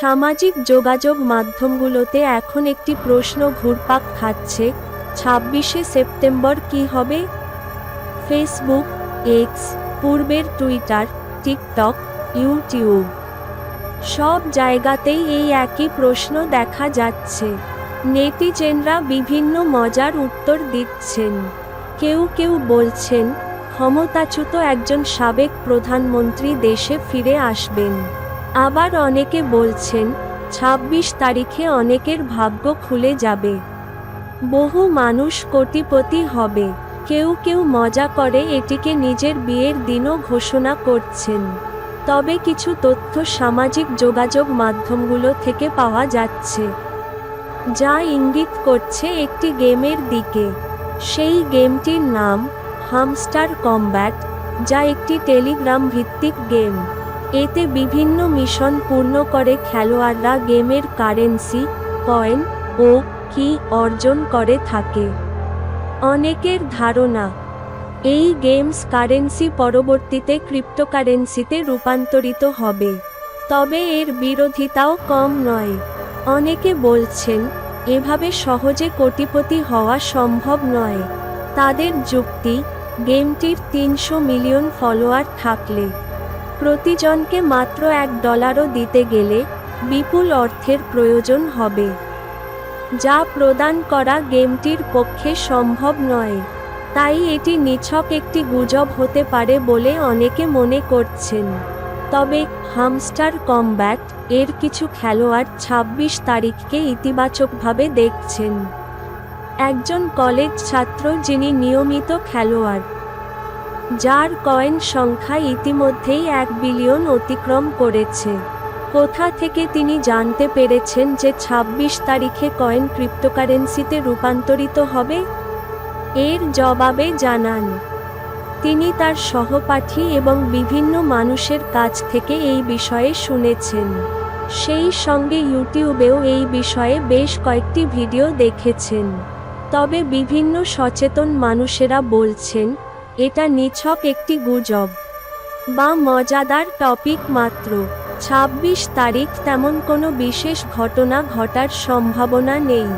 সামাজিক যোগাযোগ মাধ্যমগুলোতে এখন একটি প্রশ্ন ঘুরপাক খাচ্ছে, ছাব্বিশে সেপ্টেম্বর কি হবে? ফেসবুক, এক্স, পূর্বের টুইটার, টিকটক, ইউটিউব। সব জায়গাতেই এই একই প্রশ্ন দেখা যাচ্ছে। নেটিজেনরা বিভিন্ন মজার উত্তর দিচ্ছেন। কেউ কেউ বলছেন, ক্ষমতাচ্যুত একজন সাবেক প্রধানমন্ত্রী দেশে ফিরে আসবেন। আবার অনেকে বলছেন ২৬ তারিখে অনেকের ভাগ্য খুলে যাবে। বহু মানুষ কোটিপতি হবে। কেউ কেউ মজা করে এটিকে নিজের বিয়ের দিনও ঘোষণা করছেন। তবে কিছু তথ্য সামাজিক যোগাযোগ মাধ্যমগুলো থেকে পাওয়া যাচ্ছে। যা ইঙ্গিত করছে একটি গেমের দিকে। সেই গেমটির নাম হামস্টার কমব্যাট, যা একটি টেলিগ্রাম ভিত্তিক গেম। এতে বিভিন্ন মিশন পূর্ণ করে খেলোয়াড়রা গেমের কারেন্সি, কয়েন ও কি অর্জন করে থাকে। অনেকের ধারণা, এই গেমস কারেন্সি পরবর্তীতে ক্রিপ্টোকারেন্সিতে রূপান্তরিত হবে। তবে এর বিরোধিতাও কম নয়। অনেকে বলছেন, এভাবে সহজে কোটিপতি হওয়া সম্ভব নয়। তাদের যুক্তি, গেমটির তিনশো মিলিয়ন ফলোয়ার থাকলে প্রতিজনকে মাত্র এক ডলারও দিতে গেলে বিপুল অর্থের প্রয়োজন হবে, যা প্রদান করা গেমটির পক্ষে সম্ভব নয়। তাই এটি নিছক একটি গুজব হতে পারে বলে অনেকে মনে করছেন। তবে হামস্টার কমব্যাট এর কিছু খেলোয়াড় ২৬ তারিখকে ইতিবাচকভাবে দেখছেন। একজন কলেজ ছাত্র যিনি নিয়মিত খেলোয়াড় যার কয়েন সংখ্যা ইতিমধ্যেই এক বিলিয়ন অতিক্রম করেছে। কোথা থেকে তিনি জানতে পেরেছেন যে ২৬ তারিখে কয়েন ক্রিপ্টোকারেন্সিতে রূপান্তরিত হবে? এর জবাবে জানান, তিনি তার সহপাঠী এবং বিভিন্ন মানুষের কাছ থেকে এই বিষয়ে শুনেছেন। সেই সঙ্গে ইউটিউবেও এই বিষয়ে বেশ কয়েকটি ভিডিও দেখেছেন। তবে বিভিন্ন সচেতন মানুষেরা বলছেন এটা নিছক একটি গুজব। বা মজাদার টপিক মাত্র। ২৬ তারিখ তেমন কোনো বিশেষ ঘটনা ঘটার সম্ভাবনা নেই।